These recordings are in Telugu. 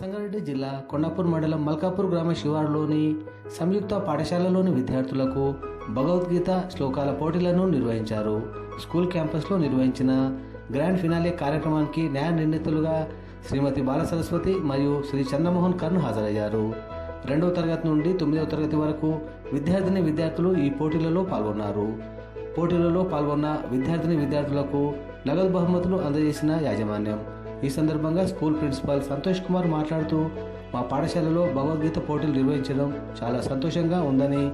సంగారెడ్డి జిల్లా కొండాపూర్ మండలం మల్కాపూర్ గ్రామ శివారులోని సంయుక్త పాఠశాలలోని విద్యార్థులకు భగవద్గీత శ్లోకాల పోటీలను నిర్వహించారు. స్కూల్ క్యాంపస్లో నిర్వహించిన గ్రాండ్ ఫినాలే కార్యక్రమానికి న్యాయ నిర్ణేతలుగా శ్రీమతి బాలసరస్వతి మరియు శ్రీ చంద్రమోహన్ కర్ణ్ హాజరయ్యారు. రెండవ తరగతి నుండి తొమ్మిదవ తరగతి వరకు విద్యార్థిని విద్యార్థులు ఈ పోటీలలో పాల్గొన్నారు. పోటీలలో పాల్గొన్న విద్యార్థిని విద్యార్థులకు నగదు బహుమతులు అందజేసిన యాజమాన్యం ఈ సందర్భంగా స్కూల్ ప్రిన్సిపాల్ సంతోష్ కుమార్ మాట్లాడుతూ మా పాఠశాలలో భగవద్గీత పోటీలు నిర్వహించడం చాలా సంతోషంగా ఉందని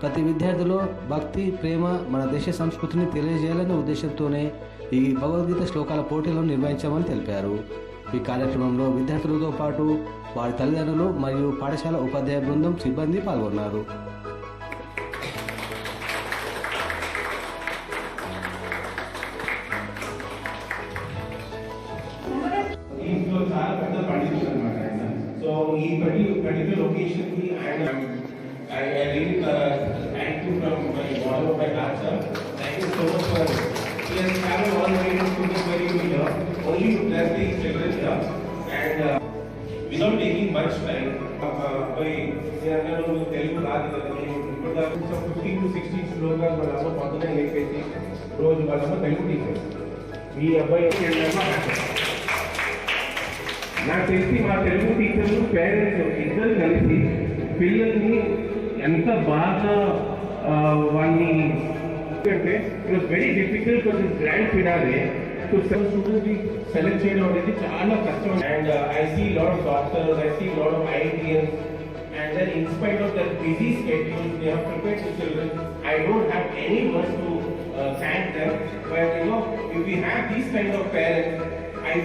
ప్రతి విద్యార్థిలో భక్తి ప్రేమ మన దేశ సంస్కృతిని తెలియజేయాలనే ఉద్దేశంతోనే ఈ భగవద్గీత శ్లోకాల పోటీలను నిర్వహించామని తెలిపారు. ఈ కార్యక్రమంలో విద్యార్థులతో పాటు వారి తల్లిదండ్రులు మరియు పాఠశాల ఉపాధ్యాయ బృందం సిబ్బంది పాల్గొన్నారు. Of my heart sir thank you so much for he has traveled all the way to this very here only to bless the children here and uh, without taking much time అబ్బాయి నేను తెలుగు రాదు కదా నేను ఇప్పుడు దాకా ఫిఫ్టీన్ టు సిక్స్టీన్ శ్లోకాలు వాళ్ళ అమ్మ పొద్దునే లేపేసి రోజు వాళ్ళ అమ్మ తెలుగు టీచర్ ఈ అబ్బాయి నాకు తెలిసి మా తెలుగు టీచర్లు పేరెంట్స్ ఇద్దరు కలిసి పిల్లల్ని ఎంత బాగా ఆ, వాళ్ళని అంటే it was very difficult for this grand finale to students select చేయడం అనేది చాలా కష్టం and I see lot of doctors I see lot of IITians and then in spite of their busy schedules they have prepared the children i don't have any words to uh, thank them but you know if we have these kind of parents i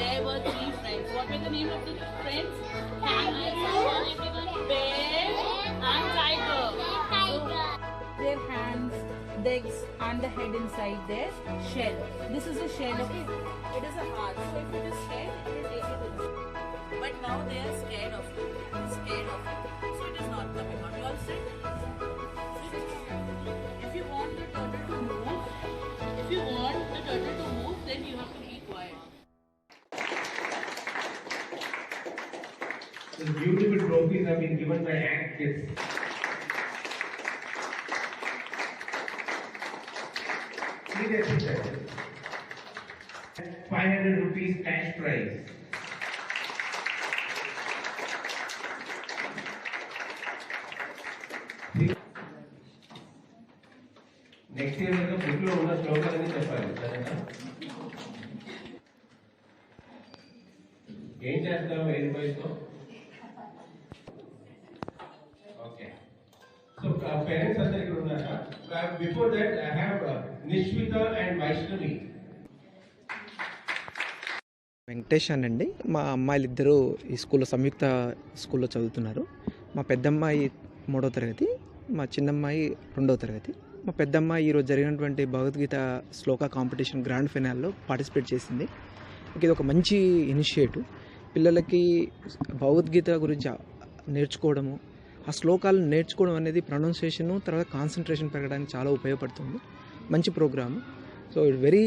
there were three friends. What were the name of the friends? Camel, bear, and tiger. Their hands, legs, and the head inside their shell. This is a shell it is a heart. So if it is scared, it will take it. But now they are scared of you. Scared of you. have been given by ACT Kids. Please sit there. 500 rupees cash prize. Next year వరకు బుక్ లో ఉన్న శ్లోకాలన్నీ చెప్పాలి సరేనా ఏం చేస్తావు వెయ్యి రూపాయలతో పేరెంట్స్ అందరు ఇక్కడ ఉన్నారా? Before that I have Nishmitha and Vaishnavi Venkatesh అనండి మా అమ్మాయిలు ఇద్దరు ఈ స్కూల్లో సంయుక్త స్కూల్లో చదువుతున్నారు. మా పెద్దమ్మాయి మూడో తరగతి మా చిన్నమ్మాయి రెండవ తరగతి. మా పెద్దమ్మాయి ఈరోజు జరిగినటువంటి భగవద్గీత శ్లోక కాంపిటీషన్ గ్రాండ్ ఫినాల్లో పార్టిసిపేట్ చేసింది. ఇది ఒక మంచి ఇనిషియేటివ్. పిల్లలకి భగవద్గీత గురించి నేర్చుకోవడము ఆ శ్లోకాలను నేర్చుకోవడం అనేది ప్రొనౌన్సియేషను తర్వాత కాన్సన్ట్రేషన్ పెరగడానికి చాలా ఉపయోగపడుతుంది. మంచి programme. So it very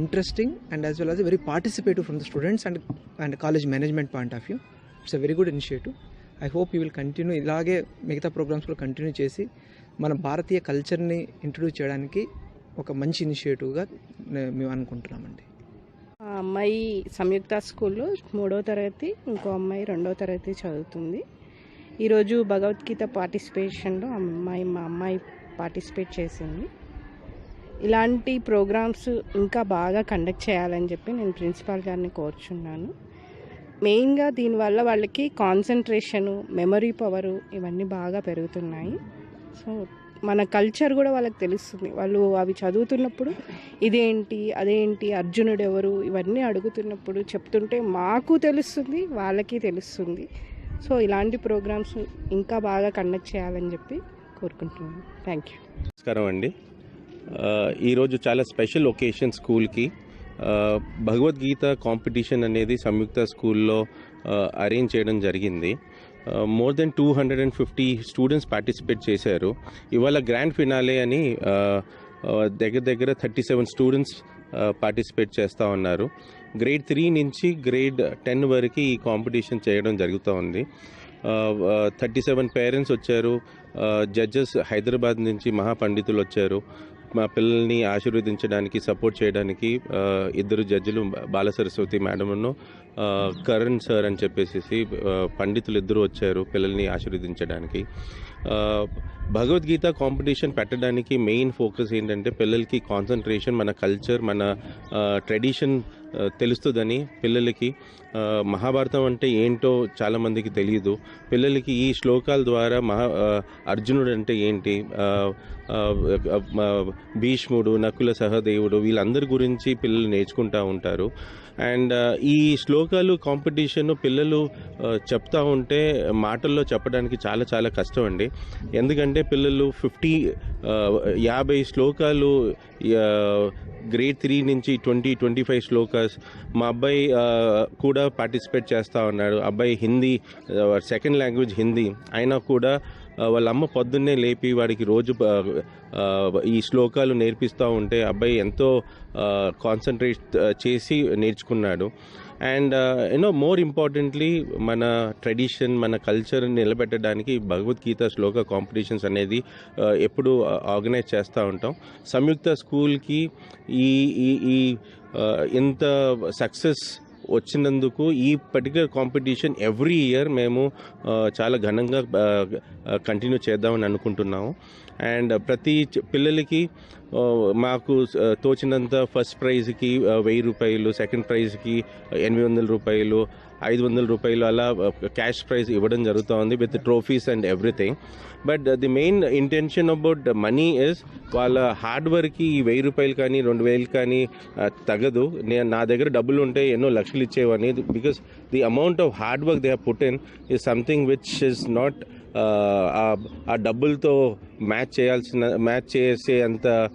interesting and as well as very participative from the students and and college management point of view. It's a very good initiative. I hope you will continue ఇలాగే మిగతా ప్రోగ్రామ్స్ కూడా కంటిన్యూ చేసి మన భారతీయ కల్చర్ని ఇంట్రడ్యూస్ చేయడానికి ఒక మంచి ఇనిషియేటివ్గా మేము అనుకుంటున్నామండి. ఆ అమ్మాయి సంయుక్త స్కూల్లో మూడో తరగతి ఇంకో అమ్మాయి రెండో తరగతి చదువుతుంది. ఈరోజు భగవద్గీత పార్టిసిపేషన్లో అమ్మాయి మా అమ్మాయి పార్టిసిపేట్ చేసింది. ఇలాంటి ప్రోగ్రామ్స్ ఇంకా బాగా కండక్ట్ చేయాలని చెప్పి నేను ప్రిన్సిపాల్ గారిని కోరుచున్నాను. మెయిన్గా దీనివల్ల వాళ్ళకి కాన్సన్ట్రేషను మెమరీ పవరు ఇవన్నీ బాగా పెరుగుతున్నాయి. సో మన కల్చర్ కూడా వాళ్ళకి తెలుస్తుంది. వాళ్ళు అవి చదువుతున్నప్పుడు ఇదేంటి అదేంటి అర్జునుడు ఎవరు ఇవన్నీ అడుగుతున్నప్పుడు చెప్తుంటే మాకు తెలుస్తుంది వాళ్ళకి తెలుస్తుంది. సో ఇలాంటి ప్రోగ్రామ్స్ ఇంకా బాగా కండక్ట్ చేయాలని చెప్పి కోరుకుంటున్నాను. థ్యాంక్ యూ నమస్కారం అండి. ఈరోజు చాలా స్పెషల్ ఒకేషన్ స్కూల్కి భగవద్గీత కాంపిటీషన్ అనేది సంయుక్త స్కూల్లో అరేంజ్ చేయడం జరిగింది. More than two hundred and fifty students participate చేశారు. ఇవాళ గ్రాండ్ ఫినాలే అని దగ్గర దగ్గర థర్టీ సెవెన్ స్టూడెంట్స్ పార్టిసిపేట్ చేస్తూ ఉన్నారు. గ్రేడ్ త్రీ నుంచి గ్రేడ్ టెన్ వరకు ఈ కాంపిటీషన్ చేయడం జరుగుతూ ఉంది. థర్టీ సెవెన్ పేరెంట్స్ వచ్చారు. జడ్జెస్ హైదరాబాద్ నుంచి మహాపండితులు వచ్చారు. మా పిల్లల్ని ఆశీర్వదించడానికి సపోర్ట్ చేయడానికి ఇద్దరు జడ్జిలు బాల సరస్వతి మేడంను కరణ్ సార్ అని చెప్పేసి పండితులు ఇద్దరు వచ్చారు పిల్లల్ని ఆశీర్వదించడానికి. భగవద్గీత కాంపిటీషన్ పెట్టడానికి మెయిన్ ఫోకస్ ఏంటంటే పిల్లలకి కాన్సన్ట్రేషన్ మన కల్చర్ మన ట్రెడిషన్ తెలుస్తుందని పిల్లలకి మహాభారతం అంటే ఏంటో చాలామందికి తెలియదు పిల్లలకి ఈ శ్లోకాల ద్వారా మహా అర్జునుడు అంటే ఏంటి? భీష్ముడు నకుల సహదేవుడు వీళ్ళందరి గురించి పిల్లలు నేర్చుకుంటూ ఉంటారు. అండ్ ఈ శ్లోకాలు కాంపిటీషన్ పిల్లలు చెప్తా ఉంటే మాటల్లో చెప్పడానికి చాలా చాలా కష్టం అండి. ఎందుకంటే పిల్లలు ఫిఫ్టీ యాభై శ్లోకాలు గ్రేడ్ త్రీ నుంచి ట్వంటీ ట్వంటీ ఫైవ్ శ్లోకాలు బికాస్ మా అబ్బాయి కూడా పార్టిసిపేట్ చేస్తూ ఉన్నాడు. అబ్బాయి హిందీ సెకండ్ లాంగ్వేజ్ హిందీ. అయినా కూడా వాళ్ళ అమ్మ పొద్దున్నే లేపి వాడికి రోజు ఈ శ్లోకాలు నేర్పిస్తూ ఉంటే అబ్బాయి ఎంతో కాన్సన్ట్రేట్ చేసి నేర్చుకున్నాడు. And you know more importantly మన ట్రెడిషన్ మన కల్చర్ నిలబెట్టడానికి భగవద్గీత శ్లోక కాంపిటీషన్స్ అనేది uh, ఎప్పుడు uh, ఆర్గనైజ్ చేస్తూ ఉంటాం. సంయుక్త స్కూల్కి ఈ ఈ ఈ uh, ఇంత సక్సెస్ వచ్చినందుకు ఈ పర్టికులర్ కాంపిటీషన్ ఎవ్రీ ఇయర్ మేము చాలా ఘనంగా కంటిన్యూ చేద్దామని అనుకుంటున్నాము. అండ్ ప్రతి పిల్లలకి మాకు తోచినంత ఫస్ట్ ప్రైజ్కి వెయ్యి రూపాయలు సెకండ్ ప్రైజ్కి ఎనిమిది వందల రూపాయలు ఐదు వందల రూపాయలు అలా క్యాష్ ప్రైజ్ ఇవ్వడం జరుగుతూ with trophies and everything. But the main intention about money is వాళ్ళ హార్డ్ వర్క్కి ఈ వెయ్యి రూపాయలు కానీ రెండు వేలు కానీ తగదు. నేను నా దగ్గర డబ్బులు ఉంటే ఎన్నో లక్షలు ఇచ్చేవని because the amount of hard work they put in is something which is not ఆ డబ్బులతో మ్యాచ్ చేయాల్సిన మ్యాచ్ చేసే అంత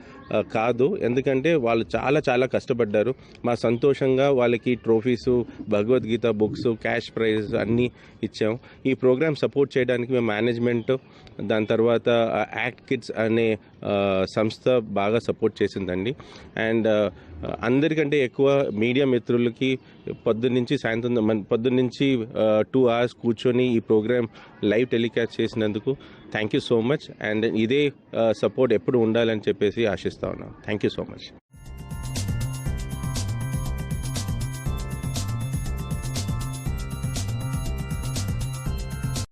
కాదు. ఎందుకంటే వాళ్ళు చాలా చాలా కష్టపడ్డారు. మా సంతోషంగా వాళ్ళకి trophies Bhagavad Gita books cash prize అన్నీ ఇచ్చాం. ఈ ప్రోగ్రామ్ సపోర్ట్ చేయడానికి మేము మేనేజ్మెంట్ దాని తర్వాత యాక్ట్ కిడ్స్ అనే సంస్థ బాగా సపోర్ట్ చేసిందండి. అండ్ అందరికంటే ఎక్కువ మీడియా మిత్రులకి పొద్దున్నుంచి సాయంత్రం మన- పొద్దున్నుంచి టూ అవర్స్ కూర్చొని ఈ ప్రోగ్రామ్ లైవ్ టెలికాస్ట్ చేసినందుకు thank you so much. And ఇదే సపోర్ట్ ఎప్పుడు ఉండాలని చెప్పేసి ఆశిస్తా ఉన్నాను థ్యాంక్ యూ సో మచ్.